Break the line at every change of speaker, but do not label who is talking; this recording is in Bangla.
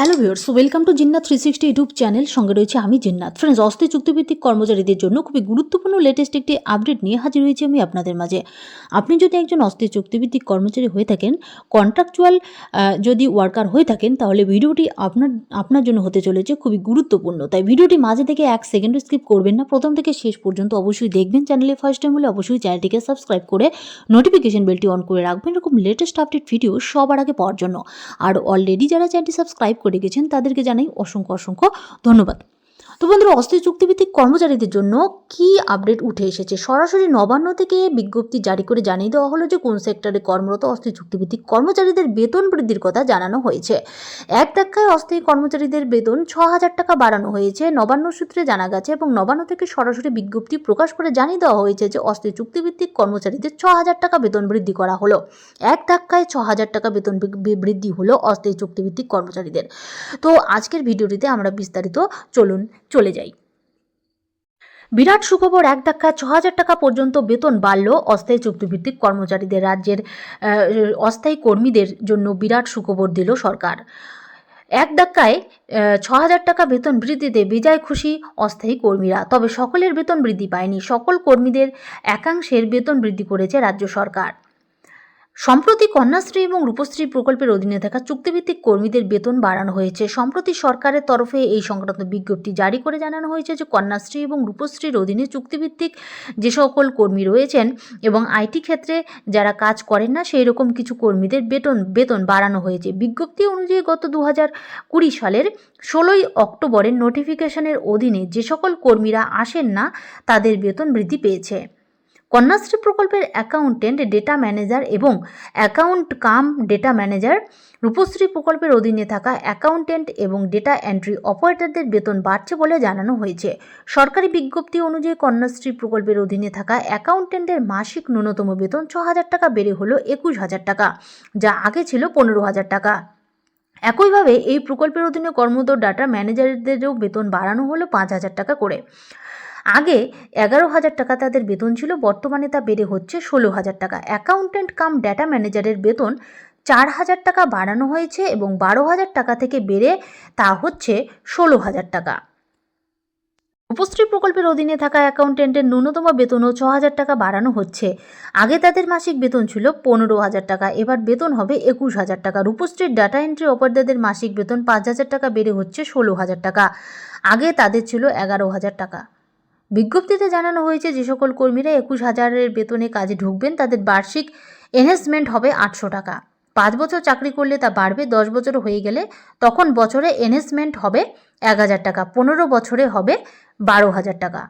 Hello viewers welcome to Jinnat three sixty YouTube channel সঙ্গে রয়েছে আমি জিন্নাত। ফ্রেন্ডস অস্থায়ী চুক্তিভিত্তিক কর্মচারীদের জন্য খুবই গুরুত্বপূর্ণ লেটেস্ট একটি আপডেট নিয়ে হাজির হয়েছি আমি আপনাদের মাঝে। আপনি যদি একজন অস্থায়ী চুক্তিভিত্তিক কর্মচারী হয়ে থাকেন কন্ট্রাকচুয়াল যদি ওয়ার্কার হয়ে থাকেন, তাহলে ভিডিওটি আপনার আপনার জন্য হতে চলেছে খুবই গুরুত্বপূর্ণ। তাই ভিডিওটি মাঝে থেকে এক সেকেন্ডও স্কিপ করবেন না। প্রথম থেকে শেষ পর্যন্ত অবশ্যই দেখবেন চ্যানেলে ফার্স্ট টাইম হলে অবশ্যই চ্যানেলটিকে সাবস্ক্রাইব করে নোটিফিকেশন বেলটি অন করে রাখবেন। এরকম লেটেস্ট আপডেট ভিডিও সবার আগে পাওয়ার জন্য। আর অলরেডি যারা চ্যানেলটি সাবস্ক্রাইব করে গেছেন তাদেরকে জানাই অসংখ্য অসংখ্য ধন্যবাদ। তো বন্ধুরা অস্থায়ী চুক্তিভিত্তিক কর্মচারীদের জন্য কি আপডেট উঠে এসেছে? সরাসরি নবান্ন থেকে বিজ্ঞপ্তি জারি করে জানিয়ে দেওয়া হলো যে কোন সেক্টরে কর্মরত অস্থায়ী চুক্তিভিত্তিক কর্মচারীদের বেতন বৃদ্ধির কথা জানানো হয়েছে। এক ধাক্কায় অস্থায়ী কর্মচারীদের বেতন ছ হাজার টাকা বাড়ানো হয়েছে। নবান্ন সূত্রে জানা গেছে এবং নবান্ন থেকে সরাসরি বিজ্ঞপ্তি প্রকাশ করে জানিয়ে দেওয়া হয়েছে যে অস্থায়ী চুক্তিভিত্তিক কর্মচারীদের ছ হাজার টাকা বেতন বৃদ্ধি করা হলো। এক ধাক্কায় ছ হাজার টাকা বেতন বৃদ্ধি হলো অস্থায়ী চুক্তিভিত্তিক কর্মচারীদের। তো আজকের ভিডিওটিতে আমরা বিস্তারিত, চলুন চলে যাই। বিরাট সুখবর এক ধাক্কায় ছ হাজার টাকা পর্যন্ত বেতন বাড়ল অস্থায়ী চুক্তিভিত্তিক কর্মচারীদের রাজ্যের অস্থায়ী কর্মীদের জন্য বিরাট সুখবর দিল সরকার। এক ধাক্কায় ছ হাজার টাকা বেতন বৃদ্ধিতে বিজয় খুশি অস্থায়ী কর্মীরা। তবে সকলের বেতন বৃদ্ধি পায়নি। সকল কর্মীদের একাংশের বেতন বৃদ্ধি করেছে রাজ্য সরকার। সম্প্রতি কন্যাশ্রী এবং রূপশ্রী প্রকল্পের অধীনে থাকা চুক্তিভিত্তিক কর্মীদের বেতন বাড়ানো হয়েছে। সম্প্রতি সরকারের তরফে এই সংক্রান্ত বিজ্ঞপ্তি জারি করে জানানো হয়েছে যে কন্যাশ্রী এবং রূপশ্রীর অধীনে চুক্তিভিত্তিক যে সকল কর্মী রয়েছেন এবং আইটি ক্ষেত্রে যারা কাজ করেন না সেই রকম কিছু কর্মীদের বেতন বেতন বাড়ানো হয়েছে। বিজ্ঞপ্তি অনুযায়ী গত দু কুড়ি সালের ষোলোই অক্টোবরের নোটিফিকেশনের অধীনে যে সকল কর্মীরা আসেন না, তাদের বেতন বৃদ্ধি পেয়েছে। কন্যাশ্রী প্রকল্পের অ্যাকাউন্টেন্ট ডেটা ম্যানেজার এবং account cum data manager Rupashree প্রকল্পের অধীনে থাকা অ্যাকাউন্টেন্ট এবং ডেটা এন্ট্রি অপারেটরদের বেতন বাড়ছে বলে জানানো হয়েছে। সরকারি বিজ্ঞপ্তি অনুযায়ী কন্যাশ্রী প্রকল্পের অধীনে থাকা অ্যাকাউন্টেন্টের মাসিক ন্যূনতম বেতন ছ হাজার টাকা, বেড়ে হলো একুশ হাজার টাকা, যা আগে ছিল পনেরো হাজার টাকা। একইভাবে এই প্রকল্পের অধীনে কর্মরত ডাটা ম্যানেজারদেরও বেতন বাড়ানো হলো পাঁচ হাজার টাকা করে। আগে এগারো হাজার টাকা তাদের বেতন ছিল, বর্তমানে তা বেড়ে হচ্ছে ষোলো হাজার টাকা। অ্যাকাউন্টেন্ট কাম ডেটা ম্যানেজারের বেতন চার হাজার টাকা বাড়ানো হয়েছে এবং বারো হাজার টাকা থেকে বেড়ে তা হচ্ছে ষোলো হাজার টাকা। উপশ্রী প্রকল্পের অধীনে থাকা অ্যাকাউন্টেন্টের ন্যূনতম বেতনও ছ হাজার টাকা বাড়ানো হচ্ছে। আগে তাদের মাসিক বেতন ছিল পনেরো হাজার টাকা, এবার বেতন হবে একুশ হাজার টাকা। রূপশ্রীর ডাটা এন্ট্রি অপারেটরদের মাসিক বেতন পাঁচ হাজার টাকা বেড়ে হচ্ছে ষোলো হাজার টাকা। আগে তাদের ছিল এগারো হাজার টাকা। বিজ্ঞপ্তিতে জানানো হয়েছে, যে সকল কর্মীরা একুশ হাজারের বেতনে কাজে ঢুকবেন, তাদের বার্ষিক এনহেসমেন্ট হবে আটশো টাকা। পাঁচ বছর চাকরি করলে তা বাড়বে, দশ বছর হয়ে গেলে তখন বছরে এনহেসমেন্ট হবে এক হাজার টাকা, পনেরো বছরে হবে বারো হাজার টাকা।